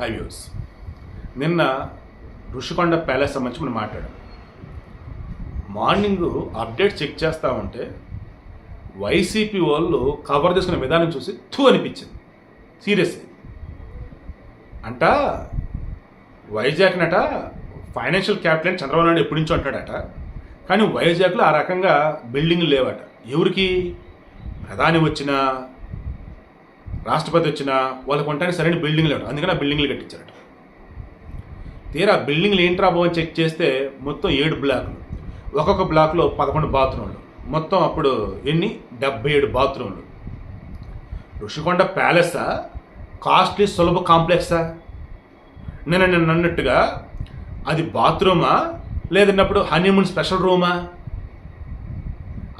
High views నిన్న Rushikonda palace సంబంధించి మనం మాట్లాడాం. మార్నింగ్ అప్డేట్ చెక్ చేస్తూ ఉంటే వైసీపీ వాళ్ళు కవర్ చేసుకునే విధానం చూసి థూ అనిపించింది. సీరియస్ అంట వైజాగ్ నట ఫైనాన్షియల్ క్యాపిటల్ చంద్రబాబు నాయుడు ఎప్పటి నుంచో అంటాడట. కానీ వైజాగ్లో ఆ రకంగా బిల్డింగ్లు లేవట. ఎవరికి? ప్రధాని వచ్చినా రాష్ట్రపతి వచ్చినా వాళ్ళకి ఉండడానికి సరైన బిల్డింగ్లు లేవు. అందుకని ఆ బిల్డింగ్లు కట్టించారట. తీరా బిల్డింగ్లు ఏంట్రా బాబు చెక్ చేస్తే మొత్తం ఏడు బ్లాక్లు. ఒక్కొక్క బ్లాక్లో పదకొండు బాత్రూమ్లు మొత్తం అప్పుడు ఎన్ని? డెబ్బై ఏడు బాత్రూమ్లు ఋషికొండ ప్యాలెసా? కాస్ట్లీ సులభ కాంప్లెక్సా? నేను నిన్న అన్నట్టుగా అది బాత్రూమా? లేదన్నప్పుడు హనీమూన్ స్పెషల్ రూమా?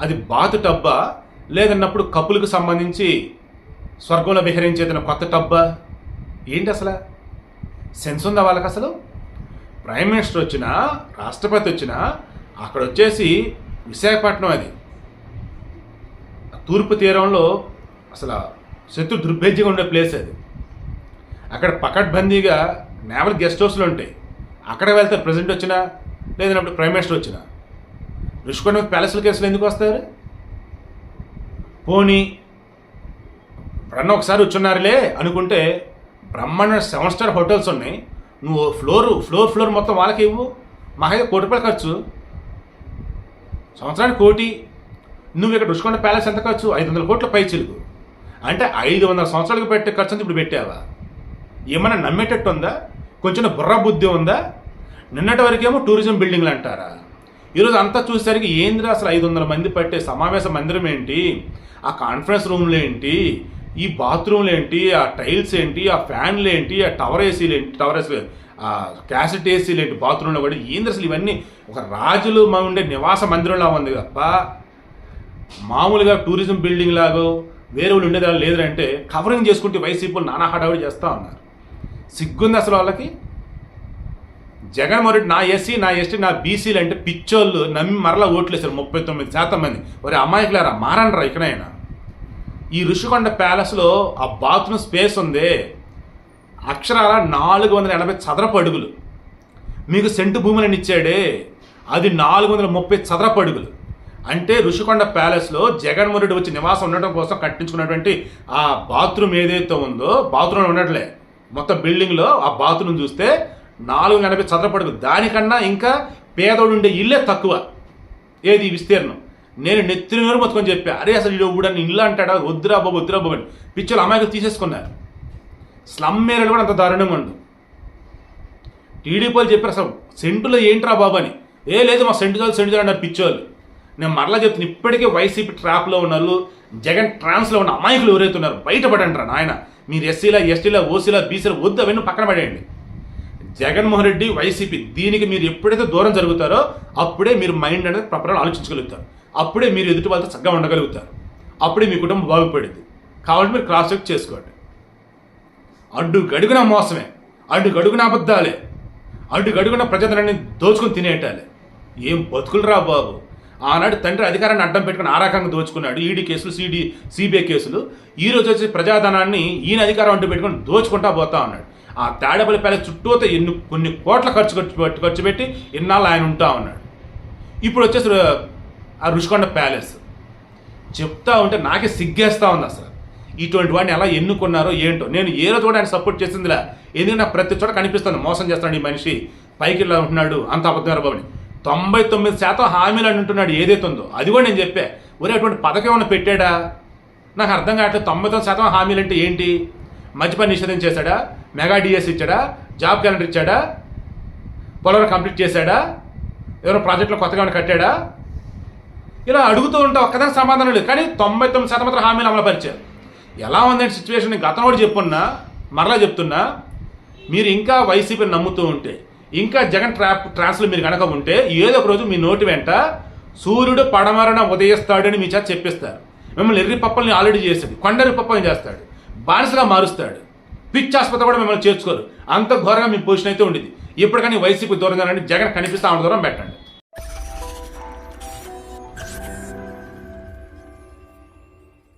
అది బాత్ టబ్బా? లేదన్నప్పుడు కప్పులకు సంబంధించి స్వర్గంలో విహరించేదన్న కొత్త టబ్బా? ఏంటి అసలు? సెన్స్ ఉందా వాళ్ళకి అసలు? ప్రైమ్ మినిస్టర్ వచ్చినా రాష్ట్రపతి వచ్చినా అక్కడ వచ్చేసి విశాఖపట్నం అది. తూర్పు తీరంలో అసలు శత్రు దుర్భేద్యంగా ఉండే ప్లేస్ అది. అక్కడ పకడ్బందీగా నేవల్ గెస్ట్ హౌస్లు ఉంటాయి. అక్కడ వెళ్తే ప్రెసిడెంట్ వచ్చినా లేదన్నప్పుడు ప్రైమ్ మినిస్టర్ వచ్చినా. రుషికొండ ప్యాలెస్ల కేసులు ఎందుకు వస్తారు? పోనీ ఎప్పుడన్నా ఒకసారి వచ్చున్నారులే అనుకుంటే బ్రహ్మాండ సెవెన్ స్టార్ హోటల్స్ ఉన్నాయి. నువ్వు ఫ్లోర్ ఫ్లోర్ ఫ్లోర్ మొత్తం వాళ్ళకి ఇవ్వు. మహా అయితే కోటి రూపాయలు ఖర్చు. సంవత్సరానికి కోటి. నువ్వు ఇక్కడ రుషికొండ ప్యాలెస్ ఎంత ఖర్చు? ఐదు వందల కోట్ల పై చిలుకు. అంటే ఐదు వందల సంవత్సరాలకు పెట్టే ఖర్చు అంతా ఇప్పుడు పెట్టావా? ఏమైనా నమ్మేటట్టు ఉందా? కొంచెం బుర్ర బుద్ధి ఉందా? నిన్నటి వరకేమో టూరిజం బిల్డింగ్లు అంటారా? ఈరోజు అంతా చూసేసరికి ఏందిరా అసలు ఐదు వందల మంది పట్టే సమావేశ మందిరం ఏంటి? ఆ కాన్ఫరెన్స్ రూమ్లు ఏంటి? ఈ బాత్రూమ్లు ఏంటి ఆ టైల్స్ ఏంటి ఆ ఫ్యాన్లు ఏంటి ఆ టవర్ ఏసీలు ఏంటి టవర్ ఏసీ ఆ క్యాసెట్ ఏసీలు ఏంటి బాత్రూంలో కూడా ఏంది అసలు ఇవన్నీ ఒక రాజులు మా ఉండే నివాస మందిరంలా ఉంది తప్ప మామూలుగా టూరిజం బిల్డింగ్ లాగో వేరే వాళ్ళు ఉండేది లేదంటే కవరింగ్ చేసుకుంటే వైసీపీ నానా హడావిడి చేస్తూ ఉన్నారు. సిగ్గుంది అసలు వాళ్ళకి? జగన్మోహన్ రెడ్డి నా ఎస్సీ నా ఎస్టీ నా బీసీలు అంటే పిచ్చోళ్ళు నమ్మి మరలా ఓట్లు వేశారు ముప్పై తొమ్మిది శాతం మంది. ఒరే అమాయకులారా మారనరా ఇక్కడైనా. ఈ ఋషికొండ ప్యాలెస్లో ఆ బాత్రూమ్ స్పేస్ ఉంది. అక్షరాల నాలుగు వందల ఎనభై చదరపు అడుగులు. మీకు సెంటు భూములను ఇచ్చాడే. అది నాలుగు వందల ముప్పై చదరపు అడుగులు. అంటే ఋషికొండ ప్యాలెస్లో జగన్మోహన్ రెడ్డి వచ్చి నివాసం ఉండటం కోసం కట్టించుకున్నటువంటి ఆ బాత్రూమ్ ఏదైతే ఉందో బాత్రూమ్ ఉండట్లే. మొత్తం బిల్డింగ్లో ఆ బాత్రూమ్ చూస్తే నాలుగు వందల ఎనభై చదరపు అడుగులు. దానికన్నా ఇంకా పేదోడు ఉండే ఇల్లే తక్కువ. ఏది? విస్తీర్ణం. నేను నెత్తిన నోరు మొత్తుకొని చెప్పా అరే అసలు ఇడు కూడా ఇల్లు అంటాడా? వద్దురా బాబు వద్దురా బాబు అని. పిచ్చోళ్ళు అమాయకులు తీసేసుకున్నారు స్లమ్ ఏరియాలు కూడా అంత దారుణంగా ఉండు. టీడీపీ వాళ్ళు చెప్పారు అసలు సెంటులో ఏంట్రా బాబు అని. ఏ లేదు మా సెంటు చాలు సెంటు చాలు అన్నారు పిచ్చోళ్ళు. నేను మరలా చెప్తున్నా ఇప్పటికే వైసీపీ ట్రాప్లో ఉన్నారు జగన్ ట్రాన్స్లో ఉన్న అమాయకులు ఎవరైతే ఉన్నారు బయటపడంటారా నాయన. మీరు ఎస్సీలా ఎస్టీలా ఓసీలా బీసీలా వద్దు అవన్నీ పక్కన పడేయండి. జగన్మోహన్ రెడ్డి వైసీపీ దీనికి మీరు ఎప్పుడైతే దూరం జరుగుతారో అప్పుడే మీరు మైండ్ అనేది ప్రపంచంలో ఆలోచించగలుగుతారు. అప్పుడే మీరు ఎదుటి వాళ్ళతో చక్కగా ఉండగలుగుతారు. అప్పుడే మీ కుటుంబం బాగుపడింది కాబట్టి మీరు క్రాస్ చెక్ చేసుకోండి. అడ్డు గడుగున మోసమే. అడ్డు గడుగున అబద్ధాలే. అడ్డు గడుగున ప్రజలని దోచుకుని తినేటాలే. ఏం బతుకులు రా బాబు. ఆనాడు తండ్రి అధికారాన్ని అడ్డం పెట్టుకుని ఆ రకంగా దోచుకున్నాడు. ఈడీ కేసులు సిడి సిబిఐ కేసులు. ఈ రోజు వచ్చి ప్రజాధనాన్ని ఈయన అధికారం అడ్డు పెట్టుకుని దోచుకుంటా పోతా ఉన్నాడు. ఆ తాడేపల్లి ప్యాలెస్ చుట్టూతో ఎన్ని కొన్ని కోట్ల ఖర్చు ఖర్చు పెట్టి ఖర్చు పెట్టి ఇన్నాళ్ళు ఆయన ఉంటా ఉన్నాడు. ఇప్పుడు వచ్చేసి ఆ రుషికొండ ప్యాలెస్. చెప్తా ఉంటే నాకే సిగ్గేస్తా ఉంది అసలు. ఇటువంటి వాడిని ఎలా ఎన్నుకున్నారో ఏంటో. నేను ఏ రోజు కూడా ఆయన సపోర్ట్ చేసిందిలా. ఎందుకంటే నాకు ప్రతి చోట కనిపిస్తుంది మోసం చేస్తున్నాడు ఈ మనిషి. పైకి ఇలా ఉంటున్నాడు అంత అబద్ధమైన బాబుని. తొంభై తొమ్మిది శాతం హామీలు అని అంటున్నాడు ఏదైతే ఉందో. అది కూడా నేను చెప్పా. ఒరే అటువంటి పథకం ఏమైనా పెట్టాడా? నాకు అర్థం కావట్లేదు తొంభై తొమ్మిది శాతం హామీలు అంటే ఏంటి? మద్యపాన నిషేధం చేశాడా? మెగా డిఎస్ ఇచ్చాడా? జాబ్ క్యాలెండర్ ఇచ్చాడా? పొలవరం కంప్లీట్ చేశాడా? ఎవరో ప్రాజెక్టులో కొత్తగా ఏమైనా కట్టాడా? ఇలా అడుగుతూ ఉంటే ఒక్కదానికి సమాధానం లేదు. కానీ తొంభై తొమ్మిది శాతం మాత్రం హామీలు అమలుపరిచారు. ఎలా ఉందంటే సిచ్యువేషన్ గతం కూడా చెప్పున్నా మరలా చెప్తున్నా. మీరు ఇంకా వైసీపీని నమ్ముతూ ఉంటే ఇంకా జగన్ ట్రాప్ ట్రాన్స్లో మీరు కనుక ఉంటే ఏదో ఒక రోజు మీ నోటి వెంట సూర్యుడు పడమరణ ఉదయిస్తాడని మీ చేత చెప్పిస్తారు. మిమ్మల్ని ఎర్రి పప్పల్ని ఆల్రెడీ చేస్తాడు కొండరి పప్పని చేస్తాడు? బానిసగా మారుస్తాడు. పిచ్ ఆసుపత్రి కూడా మిమ్మల్ని చేర్చుకోరు. అంత ఘోరంగా మీ పొజిషన్ అయితే ఉండేది. ఎప్పటికని వైసీపీ దూరం జగన్ కనిపిస్తా ఉన్న దూరం పెట్టండి.